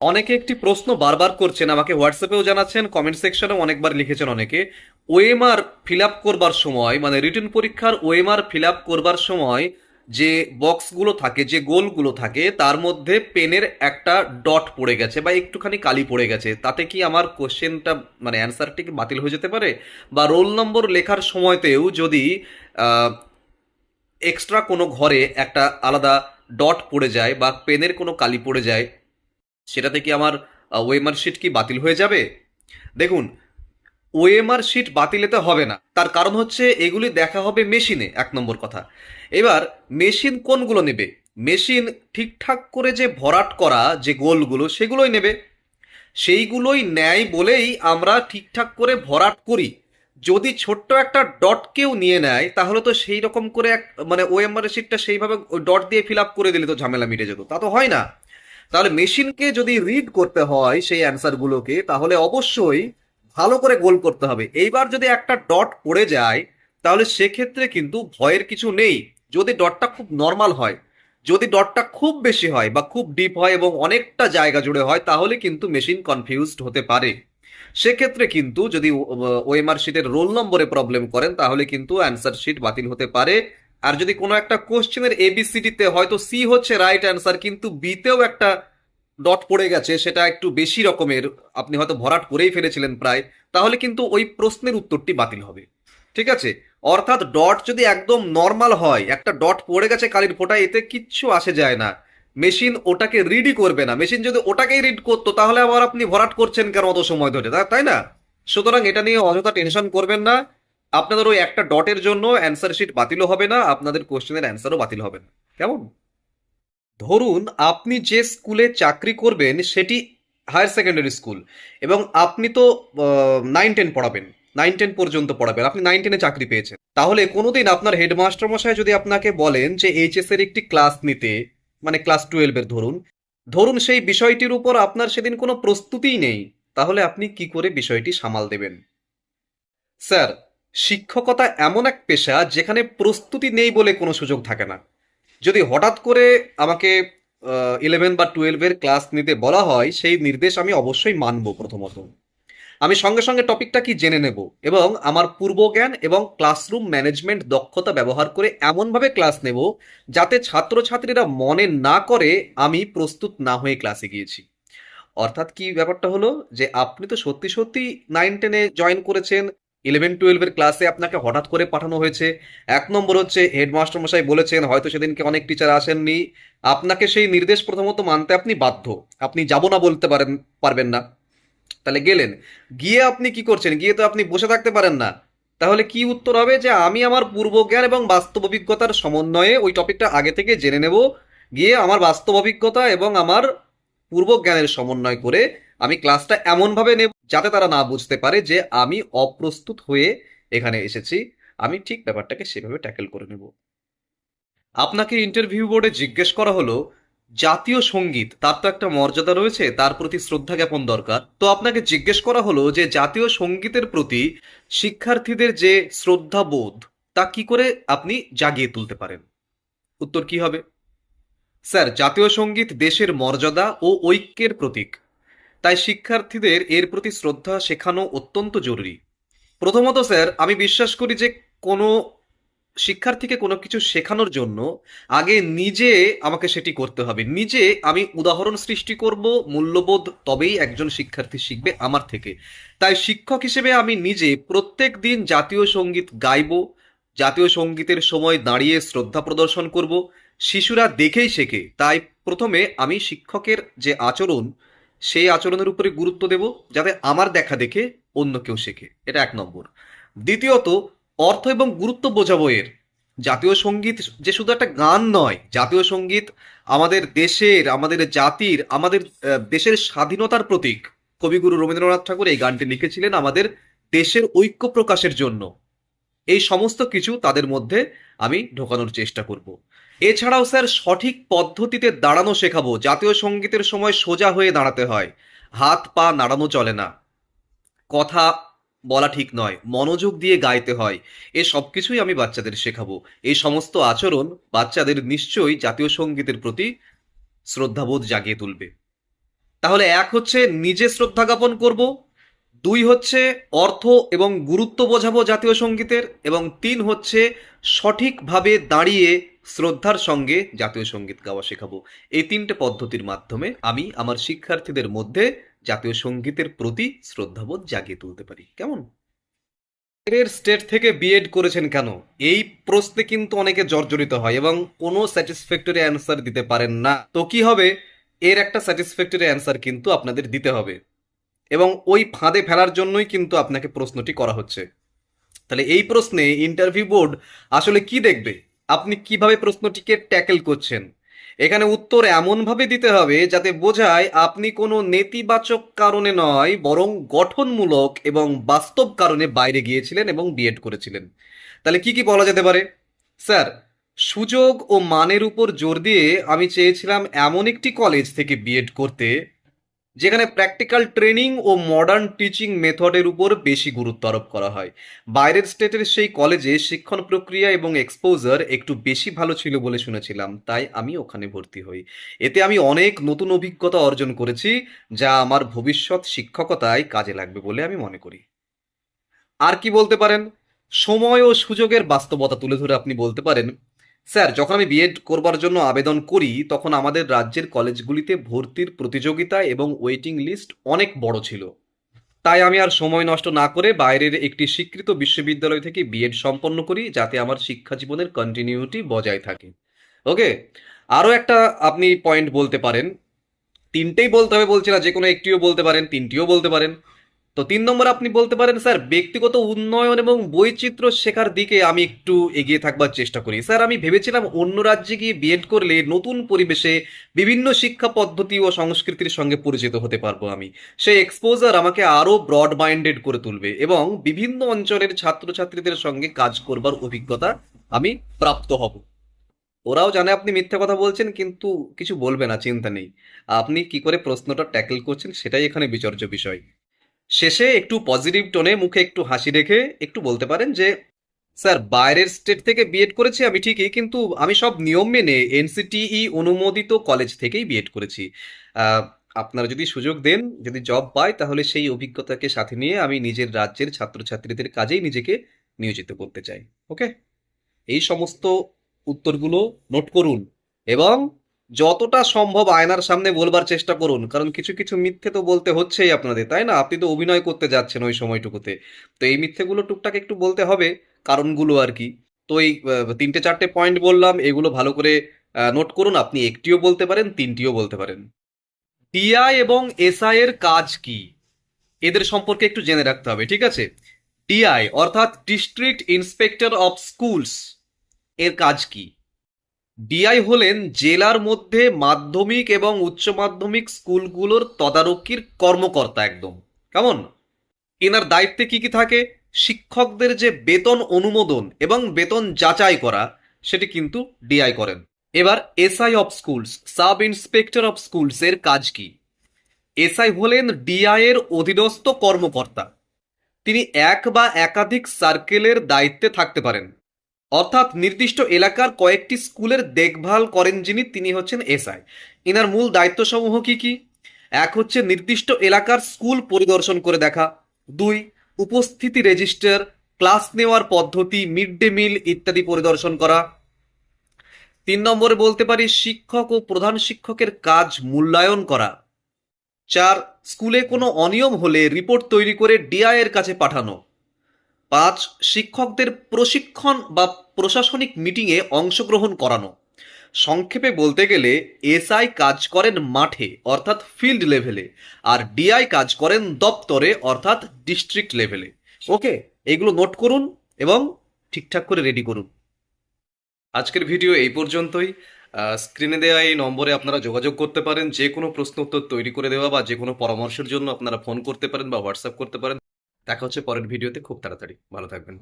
অনেকে একটি প্রশ্ন বারবার করছেন, আমাকে হোয়াটসঅ্যাপেও জানাচ্ছেন কমেন্ট সেকশনেও অনেকবার লিখেছেন অনেকে। ওএমআর ফিল আপ করবার সময় মানে রিটেন পরীক্ষার ওএমআর ফিল আপ করবার সময় যে বক্সগুলো থাকে, যে গোলগুলো থাকে, তার মধ্যে পেনের একটা ডট পড়ে গেছে বা একটুখানি কালি পড়ে গেছে। তাতে কি আমার কোশ্চেনটা মানে অ্যান্সারটি কি বাতিল হয়ে যেতে পারে? বা রোল নম্বর লেখার সময়তেও যদি এক্সট্রা কোনো ঘরে একটা আলাদা ডট পড়ে যায় বা পেনের কোনো কালি পড়ে যায় সেটাতে কি আমার ওয়েমার শিট কি বাতিল হয়ে যাবে? দেখুন, ওএমআর শিট বাতিলেতে হবে না। তার কারণ হচ্ছে এগুলি দেখা হবে মেশিনে, এক নম্বর কথা। এবার, মেশিন কোনগুলো নেবে? মেশিন ঠিকঠাক করে যে ভরাট করা যে গোলগুলো, সেগুলোই নেবে। সেইগুলোই নেয় বলেই আমরা ঠিকঠাক করে ভরাট করি। যদি ছোট্ট একটা ডট কেউ নিয়ে নেয়, তাহলে তো সেই রকম করে এক মানে ওএমআর শিটটা সেইভাবে ডট দিয়ে ফিল আপ করে দিলে তো ঝামেলা মিটে যেত। তা তো হয় না। তাহলে মেশিনকে যদি রিড করতে হয় সেই অ্যান্সারগুলোকে তাহলে অবশ্যই ভালো করে গোল করতে হবে এইবার যদি একটা ডট পড়ে যায় তাহলে সেক্ষেত্রে কিন্তু ভয়ের কিছু নেই যদি ডটটা খুব নর্মাল হয় যদি ডটটা খুব বেশি হয় বা খুব ডিপ হয় এবং অনেকটা জায়গা জুড়ে হয় তাহলে কিন্তু মেশিন কনফিউজড হতে পারে সেক্ষেত্রে কিন্তু যদি ওএমআর শিটের রোল নম্বরে প্রবলেম করেন তাহলে কিন্তু অ্যান্সার শিট বাতিল হতে পারে আর যদি কোনো একটা কোশ্চেনের এবিসিডিতে হয়তো সি হচ্ছে রাইট অ্যান্সার কিন্তু বিতেও একটা ডট পড়ে গেছে, সেটা একটু বেশি রকমের, আপনি হয়তো ভরাট করেই ফেলেছিলেন প্রায়, তাহলে কিন্তু ওই প্রশ্নের উত্তরটি বাতিল হবে। ঠিক আছে? অর্থাৎ ডট যদি একদম নর্মাল হয়, একটা ডট পড়ে গেছে কালির ফোঁটা এতে কিচ্ছু আসে যায় না। মেশিন ওটাকে রিডই করবে না। মেশিন যদি ওটাকেই রিড করতো, তাহলে আবার আপনি ভরাট করছেন কেন অত সময় ধরে? তাই না? সুতরাং এটা নিয়ে অযথা টেনশন করবেন না। আপনাদের ওই একটা ডটের জন্য অ্যান্সার শিট বাতিলও হবে না, আপনাদের কোশ্চেনের অ্যান্সারও বাতিল হবে না। কেমন? ধরুন আপনি যে স্কুলে চাকরি করবেন, সেটি হায়ার সেকেন্ডারি স্কুল এবং আপনি তো নাইন টেন পড়াবেন নাইন টেন পর্যন্ত পড়াবেন, আপনি নাইন টেনে চাকরি পেয়েছেন। তাহলে কোনোদিন আপনার হেডমাস্টার মশাই যদি আপনাকে বলেন যে এইচএস এর একটি ক্লাস নিতে মানে ক্লাস টুয়েলভের ধরুন ধরুন সেই বিষয়টির উপর আপনার সেদিন কোনো প্রস্তুতিই নেই, তাহলে আপনি কি করে বিষয়টি সামাল দেবেন? স্যার শিক্ষকতা এমন এক পেশা যেখানে প্রস্তুতি নেই বলে কোনো সুযোগ থাকে না। যদি হঠাৎ করে আমাকে ইলেভেন বা টুয়েলভের ক্লাস নিতে বলা হয়, সেই নির্দেশ আমি অবশ্যই মানব প্রথমত। আমি সঙ্গে সঙ্গে টপিকটা কি জেনে নেব এবং আমার পূর্বজ্ঞান এবং ক্লাসরুম ম্যানেজমেন্ট দক্ষতা ব্যবহার করে এমনভাবে ক্লাস নেব যাতে ছাত্রছাত্রীরা মনে না করে আমি প্রস্তুত না হয়ে ক্লাসে গিয়েছি। অর্থাৎ কি ব্যাপারটা হলো যে আপনি তো সত্যি সত্যি নাইন টেনে জয়েন করেছেন ইলেভেন টুয়েলভের ক্লাসে আপনাকে হঠাৎ করে পাঠানো হয়েছে। এক নম্বর হচ্ছে, হেডমাস্টার মশাই বলেছেন, হয়তো সেদিনকে অনেক টিচার আসেননি। আপনাকে সেই নির্দেশ প্রথমত মানতে আপনি বাধ্য। আপনি যাব না বলতে পারেন, পারবেন না। তাহলে গেলেন। গিয়ে আপনি কি করছেন? গিয়ে তো আপনি বসে থাকতে পারেন না। তাহলে কি উত্তর হবে? যে আমি আমার পূর্বজ্ঞান এবং বাস্তব অভিজ্ঞতার সমন্বয়ে ওই টপিকটা আগে থেকে জেনে নেব। গিয়ে আমার বাস্তব অভিজ্ঞতা এবং আমার পূর্বজ্ঞানের সমন্বয় করে আমি ক্লাসটা এমনভাবে নেব যাতে তারা না বুঝতে পারে যে আমি অপ্রস্তুত হয়ে এখানে এসেছি, আমি ঠিক ব্যাপারটাকে সেভাবে ট্যাকেল করে নেব। আপনাকে ইন্টারভিউ বোর্ডে জিজ্ঞেস করা হলো, জাতীয় সংগীত, তার তো একটা মর্যাদা রয়েছে, তার প্রতি শ্রদ্ধা জ্ঞাপন দরকার। তো আপনাকে জিজ্ঞেস করা হলো যে জাতীয় সঙ্গীতের প্রতি শিক্ষার্থীদের যে শ্রদ্ধাবোধ, তা কি করে আপনি জাগিয়ে তুলতে পারেন? উত্তর কি হবে? স্যার, জাতীয় সংগীত দেশের মর্যাদা ও ঐক্যের প্রতীক। তাই শিক্ষার্থীদের এর প্রতি শ্রদ্ধা শেখানো অত্যন্ত জরুরি। প্রথমত, স্যার, আমি বিশ্বাস করি যে কোনো শিক্ষার্থীকে কোনো কিছু শেখানোর জন্য আগে নিজে আমাকে সেটি করতে হবে। নিজে আমি উদাহরণ সৃষ্টি করব, মূল্যবোধ তবেই একজন শিক্ষার্থী শিখবে আমার থেকে। তাই শিক্ষক হিসেবে আমি নিজে প্রত্যেক দিন জাতীয় সংগীত গাইব, জাতীয় সঙ্গীতের সময় দাঁড়িয়ে শ্রদ্ধা প্রদর্শন করব, শিশুরা দেখেই শেখে। তাই প্রথমে আমি শিক্ষকের যে আচরণ সেই আচরণের উপরে গুরুত্ব দেব যাতে আমার দেখা দেখে অন্য কেউ শেখে। এটা এক নম্বর। দ্বিতীয়ত, অর্থ এবং গুরুত্ব বোঝাবো এর। জাতীয় সংগীত যে শুধু একটা গান নয়, জাতীয় সংগীত আমাদের দেশের, আমাদের জাতির, আমাদের দেশের স্বাধীনতার প্রতীক। কবিগুরু রবীন্দ্রনাথ ঠাকুর এই গানটি লিখেছিলেন আমাদের দেশের ঐক্য প্রকাশের জন্য। এই সমস্ত কিছু তাদের মধ্যে আমি ঢোকানোর চেষ্টা করব। এছাড়াও স্যার, সঠিক পদ্ধতিতে দাঁড়ানো শেখাবো, জাতীয় সঙ্গীতের সময় সোজা হয়ে দাঁড়াতে হয়। হাত, পা নাড়ানো চলে না। কথা বলা ঠিক নয়, মনোযোগ দিয়ে গাইতে হয়। এ সব কিছুই আমি বাচ্চাদের শেখাবো। এই সমস্ত আচরণ বাচ্চাদের নিশ্চয়ই জাতীয় সঙ্গীতের প্রতি শ্রদ্ধাবোধ জাগিয়ে তুলবে। তাহলে এক হচ্ছে নিজে শ্রদ্ধা জ্ঞাপন করব, দুই হচ্ছে অর্থ এবং গুরুত্ব বোঝাবো জাতীয় সঙ্গীতের, এবং তিন হচ্ছে সঠিকভাবে দাঁড়িয়ে শ্রদ্ধার সঙ্গে জাতীয় সংগীত গাওয়া শেখাবো। এই তিনটে পদ্ধতির মাধ্যমে আমি আমার শিক্ষার্থীদের মধ্যে জাতীয় সঙ্গীতের প্রতি শ্রদ্ধাবোধ জাগিয়ে তুলতে পারি। কেমন? এর স্টেট থেকে বিএড করেছেন কেন? এই প্রশ্নে কিন্তু অনেকে জর্জরিত হয় এবং কোনো স্যাটিসফ্যাক্টরি অ্যান্সার দিতে পারেন না। তো কি হবে? এর একটা স্যাটিসফ্যাক্টরি অ্যান্সার কিন্তু আপনাদের দিতে হবে। এবং ওই ফাঁদে ফেলার জন্যই কিন্তু আপনাকে প্রশ্নটি করা হচ্ছে। তাহলে এই প্রশ্নে ইন্টারভিউ বোর্ড আসলে কি দেখবে? আপনি কীভাবে প্রশ্নটিকে ট্যাকেল করছেন? এখানে উত্তর এমনভাবে দিতে হবে যাতে বোঝায় আপনি কোনো নেতিবাচক কারণে নয়, বরং গঠনমূলক এবং বাস্তব কারণে বাইরে গিয়েছিলেন এবং বিএড করেছিলেন। তাহলে কি কি বলা যেতে পারে? স্যার, সুযোগ ও মানের উপর জোর দিয়ে আমি চেয়েছিলাম এমন একটি কলেজ থেকে বিএড করতে যেখানে প্র্যাকটিক্যাল ট্রেনিং ও মডার্ন টিচিং মেথডের উপর বেশি গুরুত্ব আরোপ করা হয়। বাইরের স্টেটের সেই কলেজে শিক্ষণ প্রক্রিয়া এবং এক্সপোজার একটু বেশি ভালো ছিল বলে শুনেছিলাম, তাই আমি ওখানে ভর্তি হই। এতে আমি অনেক নতুন অভিজ্ঞতা অর্জন করেছি, যা আমার ভবিষ্যৎ শিক্ষকতায় কাজে লাগবে বলে আমি মনে করি। আর কি বলতে পারেন? সময় ও সুযোগের বাস্তবতা তুলে ধরে আপনি বলতে পারেন স্যার, যখন আমি বিএড করবার জন্য আবেদন করি, তখন আমাদের রাজ্যের কলেজগুলিতে ভর্তির প্রতিযোগিতা এবং ওয়েটিং লিস্ট অনেক বড় ছিল। তাই আমি আর সময় নষ্ট না করে বাইরের একটি স্বীকৃত বিশ্ববিদ্যালয় থেকে বিএড সম্পন্ন করি, যাতে আমার শিক্ষা জীবনের কন্টিনিউটি বজায় থাকে। ওকে? আরও একটা আপনি পয়েন্ট বলতে পারেন। তিনটেই বলতে হবে বলছি না যে কোনো একটিও বলতে পারেন, তিনটিও বলতে পারেন। তো তিন নম্বর আপনি বলতে পারেন, স্যার, ব্যক্তিগত উন্নয়ন এবং বৈচিত্র্য শেখার দিকে আমি একটু এগিয়ে থাকবার চেষ্টা করি। স্যার, আমি ভেবেছিলাম অন্য রাজ্যে গিয়ে বিএড করলে নতুন পরিবেশে বিভিন্ন শিক্ষা পদ্ধতি ও সংস্কৃতির সঙ্গে পরিচিত হতে পারব আমি। সেই এক্সপোজার আমাকে আরও ব্রড মাইন্ডেড করে তুলবে এবং বিভিন্ন অঞ্চলের ছাত্রছাত্রীদের সঙ্গে কাজ করবার অভিজ্ঞতা আমি প্রাপ্ত হব। ওরাও জানে আপনি মিথ্যা কথা বলছেন, কিন্তু কিছু বলবে না, চিন্তা নেই। আপনি কি করে প্রশ্নটা ট্যাকেল করছেন সেটাই এখানে বিচার্য বিষয়। শেষে একটু পজিটিভ টোনে মুখে একটু হাসি রেখে একটু বলতে পারেন যে, স্যার, বাইরের স্টেট থেকে বিএড করেছি আমি ঠিকই, কিন্তু আমি সব নিয়ম মেনে এনসিটিই অনুমোদিত কলেজ থেকেই বিএড করেছি। আপনারা যদি সুযোগ দেন, যদি জব পাই তাহলে সেই অভিজ্ঞতাকে সাথে নিয়ে আমি নিজের রাজ্যের ছাত্রছাত্রীদের কাজেই নিজেকে নিয়োজিত করতে চাই। ওকে এই সমস্ত উত্তরগুলো নোট করুন এবং যতটা সম্ভব আয়নার সামনে বলবার চেষ্টা করুন, কারণ কিছু কিছু মিথ্যে তো বলতে হচ্ছেই আপনাদের, তাই না? আপনি তো অভিনয় করতে যাচ্ছেন ওই সময়টুকুতে। তো এই মিথ্যেগুলো টুকটাক একটু বলতে হবে কারণগুলো আর কি। তো এই তিনটে চারটে পয়েন্ট বললাম, এগুলো ভালো করে নোট করুন, আপনি একটিও বলতে পারেন, তিনটিও বলতে পারেন। টিআই এবং এসআই এর কাজ কি? এদের সম্পর্কে একটু জেনে রাখতে হবে, ঠিক আছে? টিআই অর্থাৎ ডিস্ট্রিক্ট ইন্সপেক্টর অফ স্কুলস এর কাজ কি? ডিআই হলেন জেলার মধ্যে মাধ্যমিক এবং উচ্চ মাধ্যমিক স্কুলগুলোর তদারকির কর্মকর্তা একদম। কেমন? এনার দায়িত্বে কি কি থাকে? শিক্ষকদের যে বেতন অনুমোদন এবং বেতন যাচাই করা, সেটি কিন্তু ডিআই করেন। এবার SI of schools, sub inspector of schools এর কাজ কি? এসআই হলেন ডিআই এর অধীনস্থ কর্মকর্তা। তিনি এক বা একাধিক সার্কেলের দায়িত্বে থাকতে পারেন। অর্থাৎ নির্দিষ্ট এলাকার কয়েকটি স্কুলের দেখভাল করেন যিনি, তিনি হচ্ছেন এসআই। এনার মূল দায়িত্বসমূহ কি কি? এক হচ্ছে নির্দিষ্ট এলাকার স্কুল পরিদর্শন করে দেখা। দুই, উপস্থিতি রেজিস্টার, ক্লাস নেওয়ার পদ্ধতি, মিড ডে মিল ইত্যাদি পরিদর্শন করা। তিন নম্বরে বলতে পারি শিক্ষক ও প্রধান শিক্ষকের কাজ মূল্যায়ন করা। চার, স্কুলে কোনো অনিয়ম হলে রিপোর্ট তৈরি করে ডিআইয়ের কাছে পাঠানো। পাঁচ, শিক্ষকদের প্রশিক্ষণ বা প্রশাসনিক মিটিংয়ে অংশগ্রহণ করানো। সংক্ষেপে বলতে গেলে, এসআই কাজ করেন মাঠে, অর্থাৎ ফিল্ড লেভেলে, আর ডিআই কাজ করেন দপ্তরে, অর্থাৎ ডিস্ট্রিক্ট লেভেলে। ওকে, এগুলো নোট করুন এবং ঠিকঠাক করে রেডি করুন। আজকের ভিডিও এই পর্যন্তই। স্ক্রিনে দেওয়া এই নম্বরে আপনারা যোগাযোগ করতে পারেন। যে কোনো প্রশ্ন উত্তর তৈরি করে দেওয়া বা যে কোনো পরামর্শের জন্য আপনারা ফোন করতে পারেন বা হোয়াটসঅ্যাপ করতে পারেন। দেখা হচ্ছে পরের ভিডিওতে খুব তাড়াতাড়ি। ভালো থাকবেন।